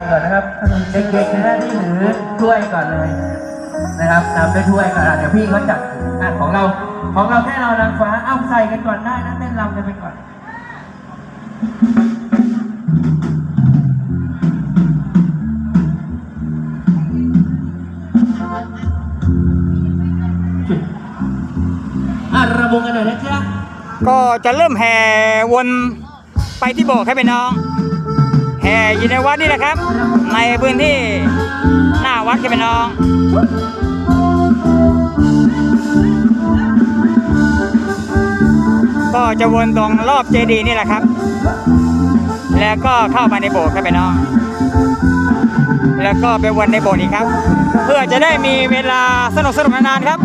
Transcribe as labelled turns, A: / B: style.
A: ก่อนนะครับเด็กๆนะที่ถือถ้วยก่อนเลยนะครับนำด้วยถ้วยก่อนอะเดี๋ยวพี่เขาจัดอะของเราของเราแค่เรานางฟ้าเอาใส่กันก่อนได้นะเต้นรำกันไปก่อนอะระบงกันหน่อยนะจ๊ะ
B: ก็จะเริ่มแห่วนไปที่โบสถ์ครับพี่น้อง แห่อยู่ในวัดนี่แหละครับ ในพื้นที่หน้าวัดครับพี่น้องก็จะวนตรงรอบเจดีย์นี่แหละครับ แล้วก็เข้ามาในโบสถ์ครับพี่น้อง แล้วก็ไปวนในโบสถ์อีกครับ เพื่อจะได้มีเวลาสนุกสนุกนานๆครับ